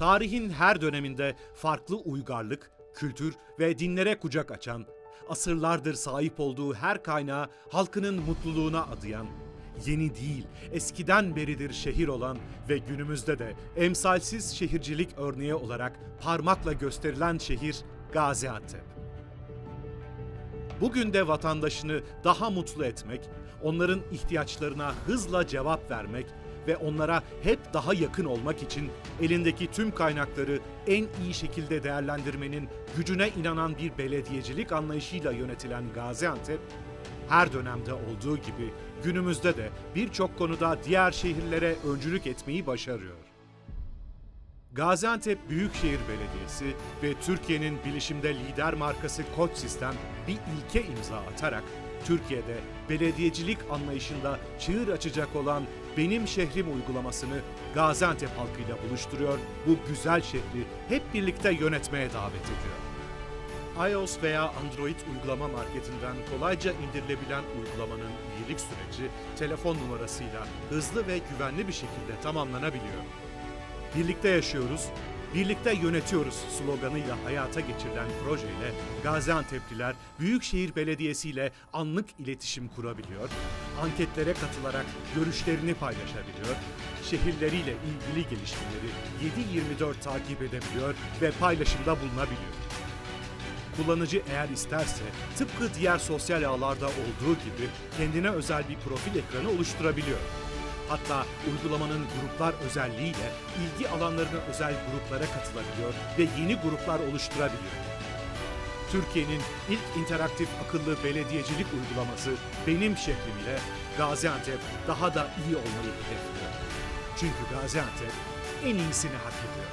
Tarihin her döneminde farklı uygarlık, kültür ve dinlere kucak açan, asırlardır sahip olduğu her kaynağı halkının mutluluğuna adayan, yeni değil, eskiden beridir şehir olan ve günümüzde de emsalsiz şehircilik örneği olarak parmakla gösterilen şehir Gaziantep. Bugün de vatandaşını daha mutlu etmek, onların ihtiyaçlarına hızla cevap vermek ve onlara hep daha yakın olmak için elindeki tüm kaynakları en iyi şekilde değerlendirmenin gücüne inanan bir belediyecilik anlayışıyla yönetilen Gaziantep, her dönemde olduğu gibi günümüzde de birçok konuda diğer şehirlere öncülük etmeyi başarıyor. Gaziantep Büyükşehir Belediyesi ve Türkiye'nin bilişimde lider markası Koç Sistem bir ilke imza atarak Türkiye'de belediyecilik anlayışında çığır açacak olan Benim Şehrim uygulamasını Gaziantep halkıyla buluşturuyor, bu güzel şehri hep birlikte yönetmeye davet ediyor. iOS veya Android uygulama marketinden kolayca indirilebilen uygulamanın üyelik süreci telefon numarasıyla hızlı ve güvenli bir şekilde tamamlanabiliyor. Birlikte yaşıyoruz, birlikte yönetiyoruz sloganıyla hayata geçirilen projeyle Gaziantep'liler Büyükşehir Belediyesi ile anlık iletişim kurabiliyor, anketlere katılarak görüşlerini paylaşabiliyor, şehirleriyle ilgili gelişmeleri 7-24 takip edebiliyor ve paylaşımda bulunabiliyor. Kullanıcı eğer isterse tıpkı diğer sosyal ağlarda olduğu gibi kendine özel bir profil ekranı oluşturabiliyor. Hatta uygulamanın gruplar özelliğiyle ilgi alanlarına özel gruplara katılabiliyor ve yeni gruplar oluşturabiliyor. Türkiye'nin ilk interaktif akıllı belediyecilik uygulaması Benim Şehrim ile Gaziantep daha da iyi olmayı hedefliyor. Çünkü Gaziantep en iyisini hak ediyor.